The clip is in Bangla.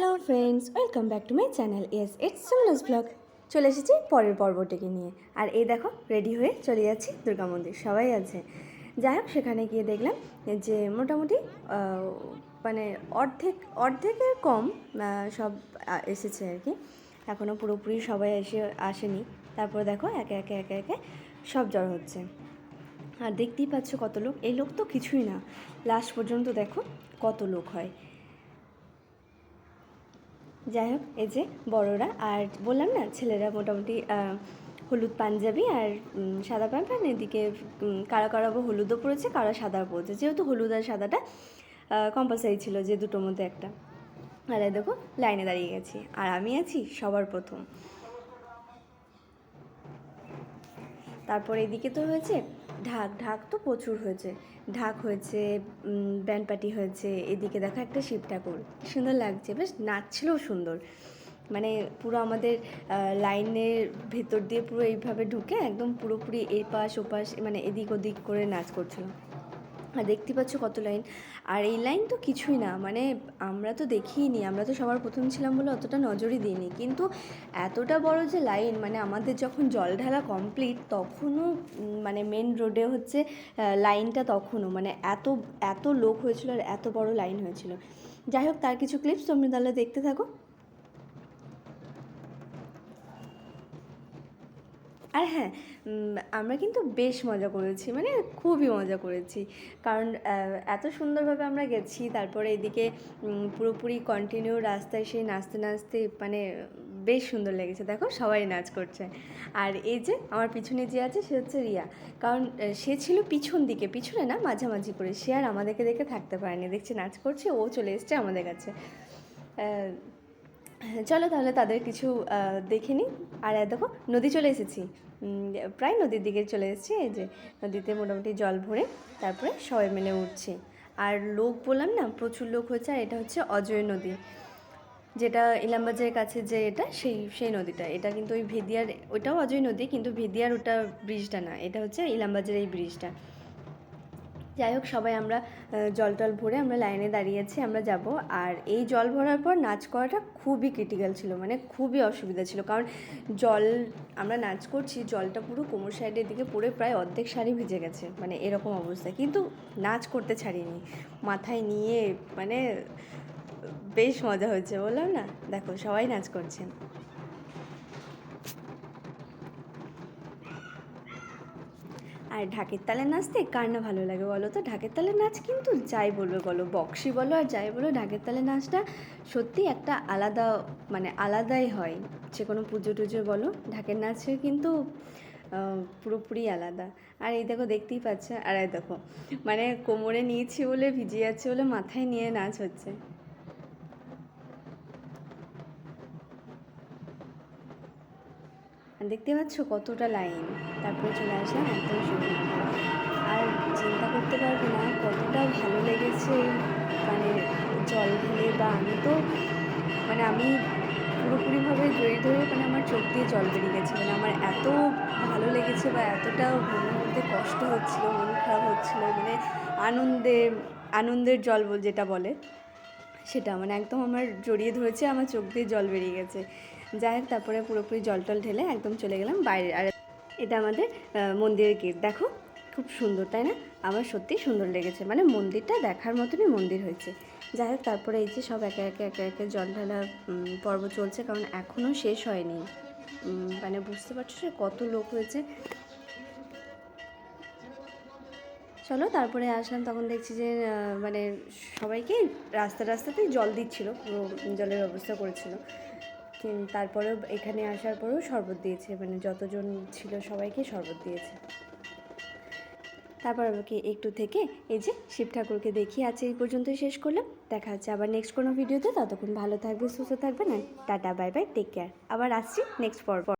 Hello friends welcome back to my channel yes it's Sumana's blog চলে এসেছি পরের পর্বটিকে নিয়ে। আর এই দেখো রেডি হয়ে চলে যাচ্ছি দুর্গা মন্দির। সবাই আছে। যাই হোক, সেখানে গিয়ে দেখলাম যে মোটামুটি মানে অর্ধেক, অর্ধেকের কম সব এসেছে আর কি। এখনও পুরোপুরি সবাই এসে, আসেনি। তারপর দেখো, একে একে একে একে সব জ্বর হচ্ছে। আর দেখতেই পাচ্ছ কত লোক। এই লোক তো কিছুই না। লাস্ট পর্যন্ত দেখো কত লোক হয়। যাই হোক, এই যে বড়রা, আর বললাম না, ছেলেরা মোটামুটি হলুদ পাঞ্জাবি আর সাদা প্যান্ট, আর এদিকে কারা কারা হলুদও পরেছে, কারা সাদা পরেছে। যেহেতু হলুদ আর সাদাটা কম্পালসারি ছিল যে দুটোর মধ্যে একটা। আর দেখো লাইনে দাঁড়িয়ে গেছি। আর আমি আছি সবার প্রথম। তারপর এদিকে তো হয়েছে ঢাক ঢাক তো প্রচুর হয়েছে। ঢাক হয়েছে ব্যান্ড পার্টি হয়েছে, এদিকে দেখো একটা শিব ঠাকুর সুন্দর লাগছে, বেশ নাচছিলও সুন্দর। মানে পুরো আমাদের লাইনের ভেতর দিয়ে পুরো এইভাবে ঢুকে একদম পুরোপুরি এপাশ ওপাশ মানে এদিক ওদিক করে নাচ করছিল আর দেখতে পাচ্ছ কত লাইন। আর এই লাইন তো কিছুই না মানে আমরা তো দেখিনি, আমরা তো সবার প্রথম ছিলাম বলে অতটা নজরই দিইনি। কিন্তু এতটা বড় যে লাইন মানে আমাদের যখন জল ঢালা কমপ্লিট তখনও মানে মেন রোডে হচ্ছে লাইনটা তখনও মানে এত এত লোক হয়েছিল আর এত বড় লাইন হয়েছিল। যাই হোক, তার কিছু ক্লিপস তোমরা তাহলে দেখতে থাকো। আর হ্যাঁ আমরা কিন্তু বেশ মজা করেছি মানে খুবই মজা করেছি। কারণ এত সুন্দরভাবে আমরা গেছি, তারপরে এদিকে পুরোপুরি কন্টিনিউ রাস্তায় সেই নাচতে নাচতে মানে বেশ সুন্দর লেগেছে। দেখো, সবাই নাচ করছে। আর এই যে আমার পিছনে যে আছে, সে হচ্ছে রিয়া। কারণ সে ছিল পিছন দিকে, পিছনে না, মাঝামাঝি করে। সে আর আমাদেরকে দেখে থাকতে পারেনি। দেখছি, নাচ করছে, ও চলে এসছে আমাদের কাছে। চলো তাহলে তাদের কিছু দেখে নিই আর দেখো, নদী চলে এসেছি। প্রায় নদীর দিকে চলে এসেছি, এই যে নদীতে মোটামুটি জল ভরে তারপরে সবাই মিলে উঠছি। আর লোক বললাম না, প্রচুর লোক হয়েছে, আর এটা হচ্ছে অজয় নদী। যেটা ইলামবাজারের কাছে যে এটা, সেই সেই নদীটা। এটা কিন্তু ওই ভেদিয়ার ওটাও অজয় নদী, কিন্তু ভেদিয়ার ওটা ব্রিজটা না। এটা হচ্ছে ইলামবাজারের এই ব্রিজটা। যাই হোক, সবাই আমরা জল টল ভরে আমরা লাইনে দাঁড়িয়েছি, আমরা যাব। আর এই জল ভরার পর নাচ করাটা খুবই ক্রিটিক্যাল ছিল মানে খুবই অসুবিধা ছিল। কারণ জল, আমরা নাচ করছি, জলটা পুরো কোমর সাইডের দিকে পড়ে প্রায় অর্ধেক শাড়ি ভিজে গেছে মানে এরকম অবস্থা। কিন্তু নাচ করতে ছাড়িনি। মাথায় নিয়ে মানে বেশ মজা হয়েছে, বললাম না? দেখো, সবাই নাচ করছেন। আর ঢাকের তালে নাচতে কার না ভালো লাগে বলো তো? ঢাকের তালে নাচ কিন্তু যাই বলবে বলো বক্সি বলো আর যাই বলো, ঢাকের তালে নাচটা সত্যি একটা আলাদা মানে আলাদাই হয়, যে কোনো পুজো টুজো বলো, ঢাকের নাচে কিন্তু পুরোপুরি আলাদা। আর এই দেখো দেখতেই পাচ্ছে, আর এই দেখো মানে কোমরে নিয়েছি বলে ভিজে যাচ্ছে বলে মাথায় নিয়ে নাচ হচ্ছে। দেখতে পাচ্ছ কতটা লাইন? তারপরে চলে আসলাম একদম শুরু আর চিন্তা করতে পারবে না, কতটা ভালো লেগেছে। মানে জল ঢেলে বা আমি তো মানে আমি পুরোপুরিভাবে জড়িয়ে ধরে মানে আমার চোখ দিয়ে জল বেরিয়ে গেছে। মানে আমার এত ভালো লেগেছে বা এতটা মনের মধ্যে কষ্ট হচ্ছিল, মন খারাপ হচ্ছিল মানে আনন্দে, আনন্দের জল বল যেটা বলে, সেটা মানে একদম আমার জড়িয়ে ধরেছে, আমার চোখ দিয়ে জল বেরিয়ে গেছে। যাই হোক, তারপরে পুরোপুরি জল টল ঢেলে একদম চলে গেলাম বাইরে। আর এটা আমাদের মন্দিরের গেট। দেখো, খুব সুন্দর, তাই না? আমার সত্যি সুন্দর লেগেছে। মানে মন্দিরটা দেখার মতনই মন্দির হয়েছে। যাই হোক, তারপরে এই যে সব একে একে একে একে জল ঢালা পর্ব চলছে, কারণ এখনও শেষ হয়নি। মানে বুঝতে পারছ যে কত লোক হয়েছে? চলো, তারপরে আসলাম, তখন দেখছি যে মানে সবাইকে রাস্তা, রাস্তাতেই জল দিচ্ছিল, পুরো জলের ব্যবস্থা করেছিল। তারপরেও এখানে আসার পরেও শরবত দিয়েছে মানে যতজন ছিল সবাইকে শরবত দিয়েছে। তারপর আমাকে একটু থেকে এই যে শিব ঠাকুরকে দেখিয়ে আছে এই পর্যন্তই শেষ করলাম। দেখা যাচ্ছে আবার নেক্সট কোনো ভিডিওতে। ততক্ষণ ভালো থাকবে সুস্থ থাকবে না tata bye bye take care আবার আসছি নেক্সট পর্ব